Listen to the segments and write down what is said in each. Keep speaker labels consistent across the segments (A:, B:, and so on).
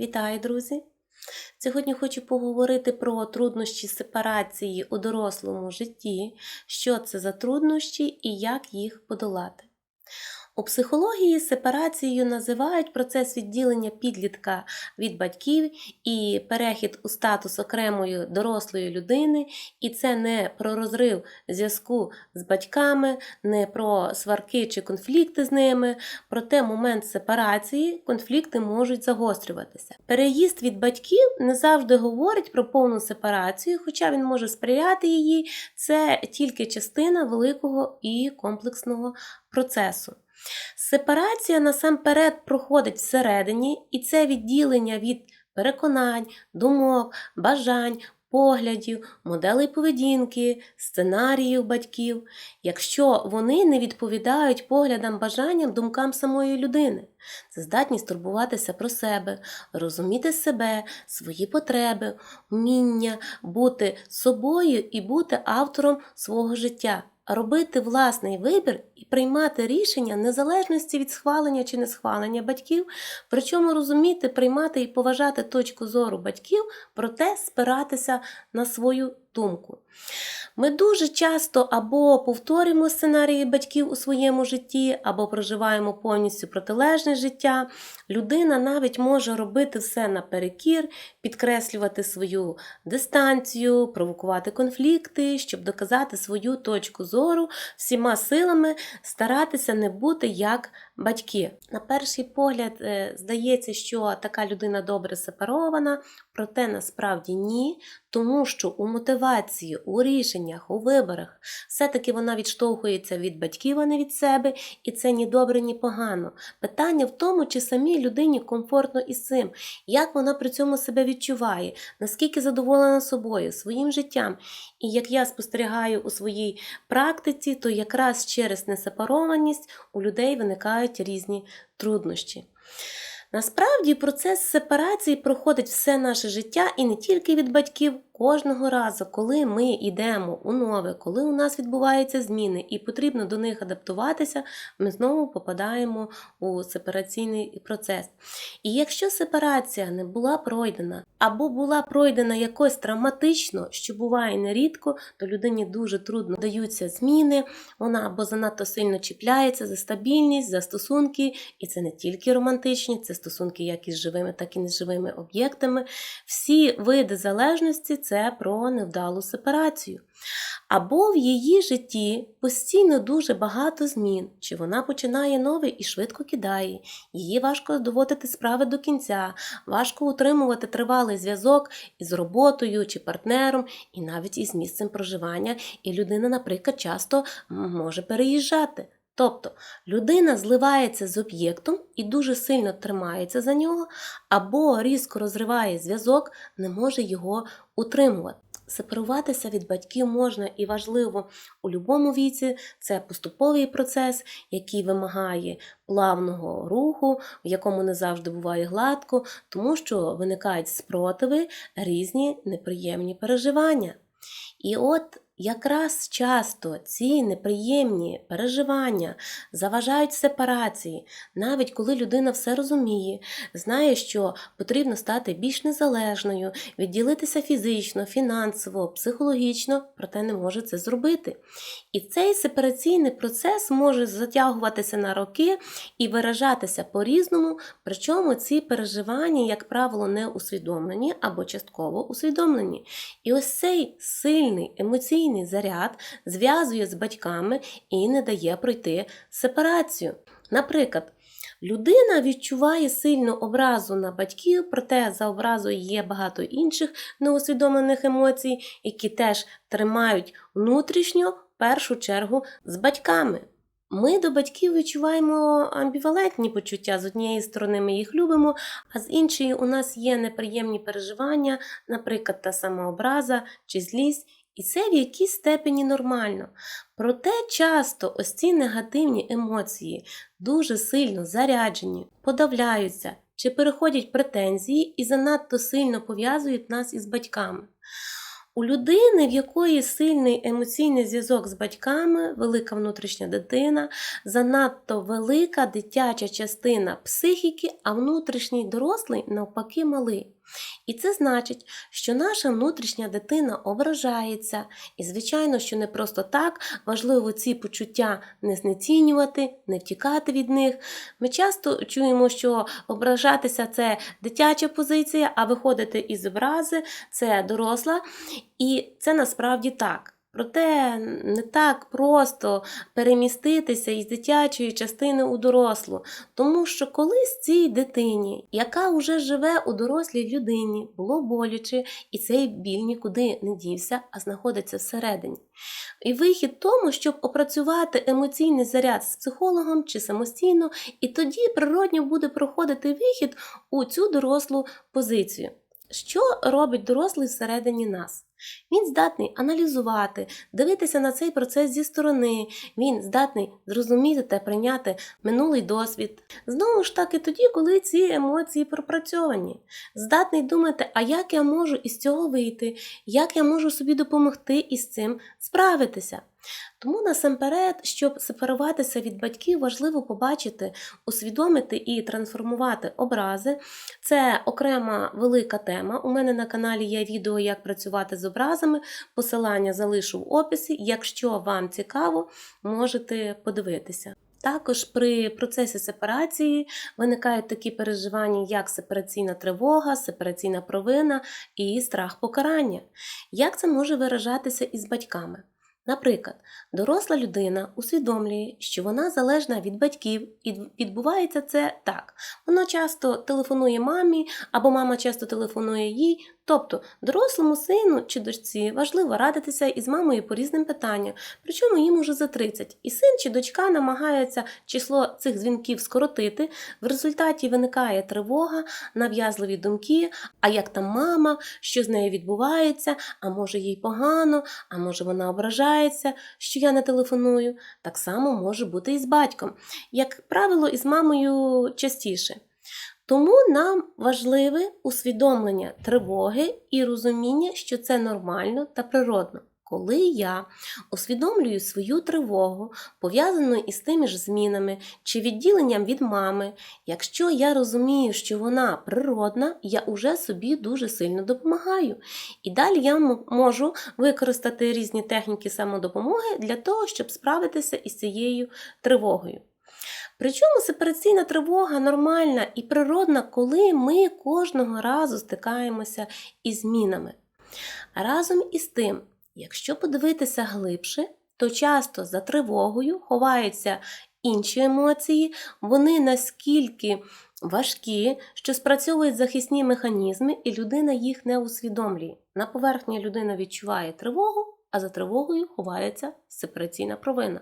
A: Вітаю, друзі! Сьогодні хочу поговорити про труднощі сепарації у дорослому житті, що це за труднощі і як їх подолати. У психології сепарацією називають процес відділення підлітка від батьків і перехід у статус окремої дорослої людини, і це не про розрив зв'язку з батьками, не про сварки чи конфлікти з ними, проте момент сепарації конфлікти можуть загострюватися. Переїзд від батьків не завжди говорить про повну сепарацію, хоча він може сприяти її, це тільки частина великого і комплексного процесу. Сепарація насамперед проходить всередині, і це відділення від переконань, думок, бажань, поглядів, моделей поведінки, сценаріїв батьків, якщо вони не відповідають поглядам, бажанням, думкам самої людини. Це здатність турбуватися про себе, розуміти себе, свої потреби, вміння бути собою і бути автором свого життя робити власний вибір і приймати рішення незалежності від схвалення чи не схвалення батьків, причому розуміти, приймати і поважати точку зору батьків, проте спиратися на свою думку. Ми дуже часто або повторюємо сценарії батьків у своєму житті, або проживаємо повністю протилежне життя. Людина навіть може робити все наперекір, підкреслювати свою дистанцію, провокувати конфлікти, щоб доказати свою точку зору, всіма силами старатися не бути як батьки. На перший погляд, е, здається, що така людина добре сепарована, проте насправді ні, тому що у мотивації, у рішеннях, у виборах все-таки вона відштовхується від батьків, а не від себе, і це ні добре, ні погано. Питання в тому, чи самій людині комфортно із цим, як вона при цьому себе відчуває, наскільки задоволена собою, своїм життям. І як я спостерігаю у своїй практиці, то якраз через несепарованість у людей виникають різні труднощі. Насправді процес сепарації проходить все наше життя і не тільки від батьків. Кожного разу, коли ми йдемо у нове, коли у нас відбуваються зміни і потрібно до них адаптуватися, ми знову попадаємо у сепараційний процес. І якщо сепарація не була пройдена, або була пройдена якось травматично, що буває нерідко, то людині дуже трудно даються зміни, вона або занадто сильно чіпляється за стабільність, за стосунки, і це не тільки романтичні, це стосунки як із живими, так і неживими об'єктами. Всі види залежності це про невдалу сепарацію. Або в її житті постійно дуже багато змін, чи вона починає нове і швидко кидає, її важко доводити справи до кінця, важко утримувати тривалий зв'язок із роботою чи партнером, і навіть із місцем проживання, і людина, наприклад, часто може переїжджати. Тобто людина зливається з об'єктом і дуже сильно тримається за нього, або різко розриває зв'язок, не може його утримувати. Сепаруватися від батьків можна і важливо у будь-якому віці. Це поступовий процес, який вимагає плавного руху, в якому не завжди буває гладко, тому що виникають спротиви, різні неприємні переживання. І от Якраз часто ці неприємні переживання заважають сепарації, навіть коли людина все розуміє, знає, що потрібно стати більш незалежною, відділитися фізично, фінансово, психологічно, проте не може це зробити. І цей сепараційний процес може затягуватися на роки і виражатися по-різному, причому ці переживання, як правило, не усвідомлені або частково усвідомлені. І ось цей сильний емоційний емоційний заряд зв'язує з батьками і не дає пройти сепарацію. Наприклад, людина відчуває сильну образу на батьків, проте за образою є багато інших неусвідомлених емоцій, які теж тримають внутрішньо в першу чергу з батьками. Ми до батьків відчуваємо амбівалентні почуття. З однієї сторони, ми їх любимо, а з іншої у нас є неприємні переживання, наприклад, та сама чи злість. І це в якійсь степені нормально. Проте часто ось ці негативні емоції дуже сильно заряджені, подавляються чи переходять претензії і занадто сильно пов'язують нас із батьками. У людини, в якої сильний емоційний зв'язок з батьками, велика внутрішня дитина, занадто велика дитяча частина психіки, а внутрішній дорослий навпаки малий. І це значить, що наша внутрішня дитина ображається, і, звичайно, що не просто так важливо ці почуття не знецінювати, не втікати від них. Ми часто чуємо, що ображатися це дитяча позиція, а виходити із образи це доросла. І це насправді так. Проте не так просто переміститися із дитячої частини у дорослу, тому що колись цій дитині, яка вже живе у дорослій людині, було боляче, і цей біль нікуди не дівся, а знаходиться всередині. І вихід тому, щоб опрацювати емоційний заряд з психологом чи самостійно, і тоді природньо буде проходити вихід у цю дорослу позицію. Що робить дорослий всередині нас? Він здатний аналізувати, дивитися на цей процес зі сторони, він здатний зрозуміти та прийняти минулий досвід. Знову ж таки, тоді, коли ці емоції пропрацьовані, здатний думати, а як я можу із цього вийти, як я можу собі допомогти із цим справитися. Тому насамперед, щоб сепаруватися від батьків, важливо побачити, усвідомити і трансформувати образи. Це окрема велика тема. У мене на каналі є відео, як працювати з образами. Посилання залишу в описі. Якщо вам цікаво, можете подивитися. Також при процесі сепарації виникають такі переживання, як сепараційна тривога, сепараційна провина і страх покарання. Як це може виражатися із батьками? Наприклад, доросла людина усвідомлює, що вона залежна від батьків, і відбувається це так. Вона часто телефонує мамі, або мама часто телефонує їй. Тобто, дорослому сину чи дочці важливо радитися із мамою по різним питанням, причому їм уже за 30. І син чи дочка намагаються число цих дзвінків скоротити. В результаті виникає тривога, нав'язливі думки, а як там мама, що з нею відбувається, а може їй погано, а може вона ображається, що я не телефоную. Так само може бути і з батьком. Як правило, із мамою частіше. Тому нам важливе усвідомлення тривоги і розуміння, що це нормально та природно. Коли я усвідомлюю свою тривогу, пов'язану із тими ж змінами чи відділенням від мами, якщо я розумію, що вона природна, я уже собі дуже сильно допомагаю. І далі я можу використати різні техніки самодопомоги для того, щоб справитися із цією тривогою. Причому сепараційна тривога нормальна і природна, коли ми кожного разу стикаємося із змінами. Разом із тим, якщо подивитися глибше, то часто за тривогою ховаються інші емоції, вони наскільки важкі, що спрацьовують захисні механізми, і людина їх не усвідомлює. На поверхні людина відчуває тривогу, а за тривогою ховається сепараційна провина.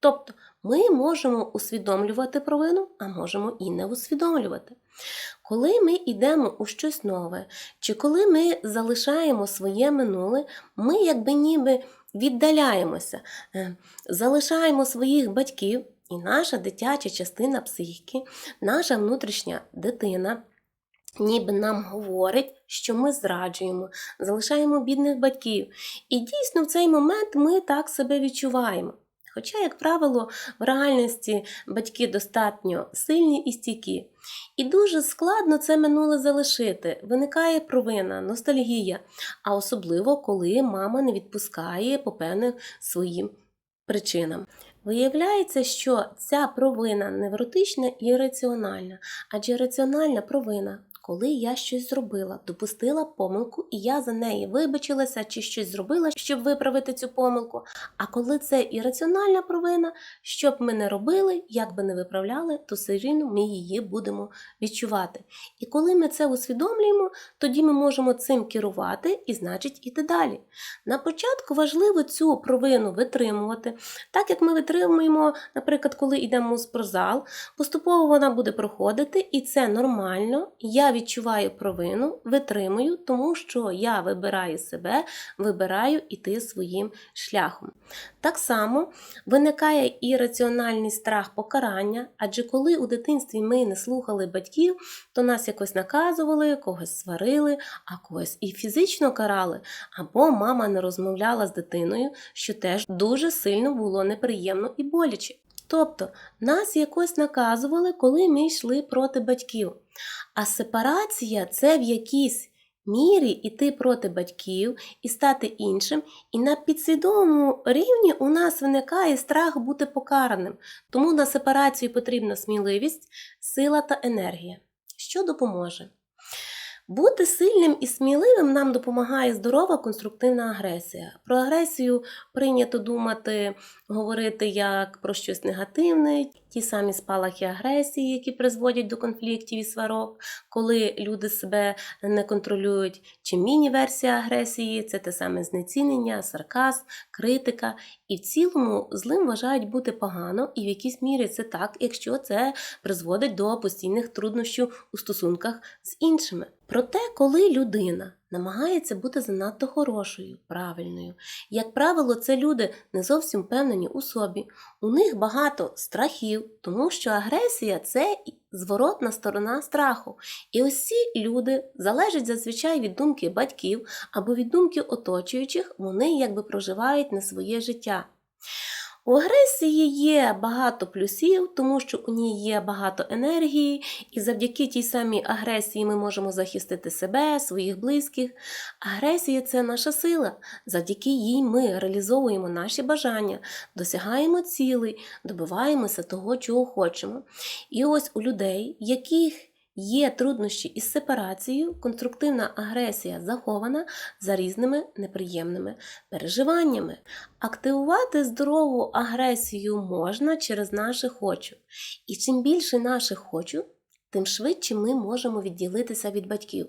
A: Тобто ми можемо усвідомлювати провину, а можемо і не усвідомлювати. Коли ми йдемо у щось нове, чи коли ми залишаємо своє минуле, ми якби ніби віддаляємося, е, залишаємо своїх батьків, і наша дитяча частина психіки, наша внутрішня дитина. Ніби нам говорить, що ми зраджуємо, залишаємо бідних батьків. І дійсно в цей момент ми так себе відчуваємо. Хоча, як правило, в реальності батьки достатньо сильні і стійкі. І дуже складно це минуле залишити. Виникає провина, ностальгія, а особливо, коли мама не відпускає по певним своїм причинам. Виявляється, що ця провина невротична і раціональна, адже раціональна провина. Коли я щось зробила, допустила помилку, і я за неї вибачилася чи щось зробила, щоб виправити цю помилку. А коли це ірраціональна провина, що б ми не робили, як би не виправляли, то все рівно ми її будемо відчувати. І коли ми це усвідомлюємо, тоді ми можемо цим керувати і, значить, іти далі. На початку важливо цю провину витримувати, так як ми витримуємо, наприклад, коли йдемо у спортзал, поступово вона буде проходити, і це нормально. Я відчуваю провину, витримую, тому що я вибираю себе, вибираю іти своїм шляхом. Так само виникає і раціональний страх покарання, адже коли у дитинстві ми не слухали батьків, то нас якось наказували, когось сварили, а когось і фізично карали, або мама не розмовляла з дитиною, що теж дуже сильно було неприємно і боляче. Тобто нас якось наказували, коли ми йшли проти батьків. А сепарація це в якійсь мірі іти проти батьків і стати іншим, і на підсвідомому рівні у нас виникає страх бути покараним. Тому на сепарацію потрібна сміливість, сила та енергія. Що допоможе? Бути сильним і сміливим нам допомагає здорова конструктивна агресія. Про агресію прийнято думати, говорити як про щось негативне, ті самі спалахи агресії, які призводять до конфліктів і сварок, коли люди себе не контролюють, чи міні-версія агресії це те саме знецінення, сарказм, критика. І в цілому злим вважають бути погано, і в якійсь мірі це так, якщо це призводить до постійних труднощів у стосунках з іншими. Проте, коли людина намагається бути занадто хорошою, правильною, як правило, це люди не зовсім впевнені у собі, у них багато страхів, тому що агресія це зворотна сторона страху. І ось ці люди залежать зазвичай від думки батьків або від думки оточуючих, вони якби проживають не своє життя. У агресії є багато плюсів, тому що у ній є багато енергії, і завдяки тій самій агресії ми можемо захистити себе, своїх близьких. Агресія це наша сила. Завдяки їй ми реалізовуємо наші бажання, досягаємо цілей, добиваємося того, чого хочемо. І ось у людей, яких Є труднощі із сепарацією, конструктивна агресія захована за різними неприємними переживаннями. Активувати здорову агресію можна через наше хочу. І чим більше наших хочу, тим швидше ми можемо відділитися від батьків.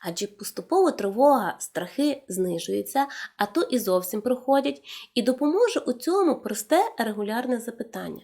A: Адже поступово тривога, страхи знижуються, а то і зовсім проходять, і допоможе у цьому просте регулярне запитання: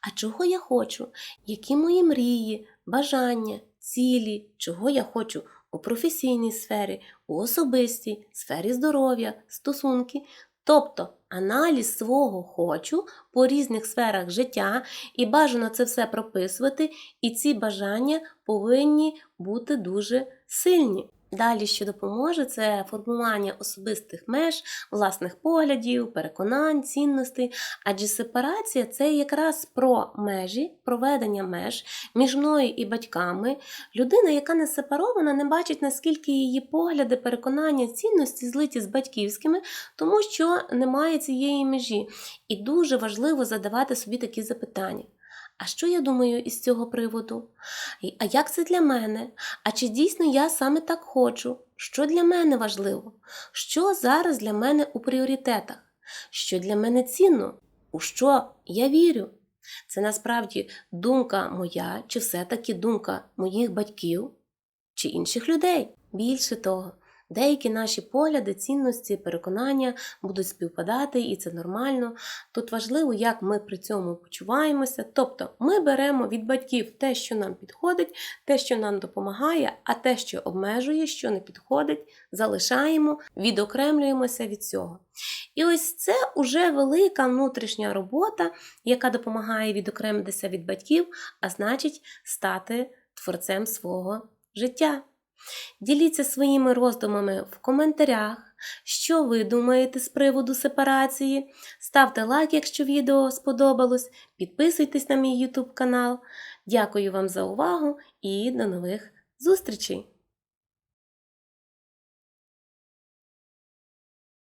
A: а чого я хочу? Які мої мрії, бажання? Цілі, чого я хочу у професійній сфері, у особистій, сфері здоров'я, стосунки. Тобто аналіз свого хочу по різних сферах життя, і бажано це все прописувати, і ці бажання повинні бути дуже сильні. Далі, що допоможе, це формування особистих меж, власних поглядів, переконань, цінностей. Адже сепарація це якраз про межі, проведення меж між мною і батьками. Людина, яка не сепарована, не бачить, наскільки її погляди, переконання, цінності злиті з батьківськими, тому що немає цієї межі. І дуже важливо задавати собі такі запитання. А що я думаю із цього приводу? А як це для мене? А чи дійсно я саме так хочу? Що для мене важливо? Що зараз для мене у пріоритетах? Що для мене цінно? У що я вірю? Це насправді думка моя, чи все-таки думка моїх батьків чи інших людей? Більше того, Деякі наші погляди, цінності, переконання будуть співпадати, і це нормально. Тут важливо, як ми при цьому почуваємося. Тобто ми беремо від батьків те, що нам підходить, те, що нам допомагає, а те, що обмежує, що не підходить, залишаємо, відокремлюємося від цього. І ось це уже велика внутрішня робота, яка допомагає відокремитися від батьків, а значить, стати творцем свого життя. Діліться своїми роздумами в коментарях, що ви думаєте з приводу сепарації. Ставте лайк, якщо відео сподобалось, підписуйтесь на мій YouTube канал. Дякую вам за увагу і до нових зустрічей!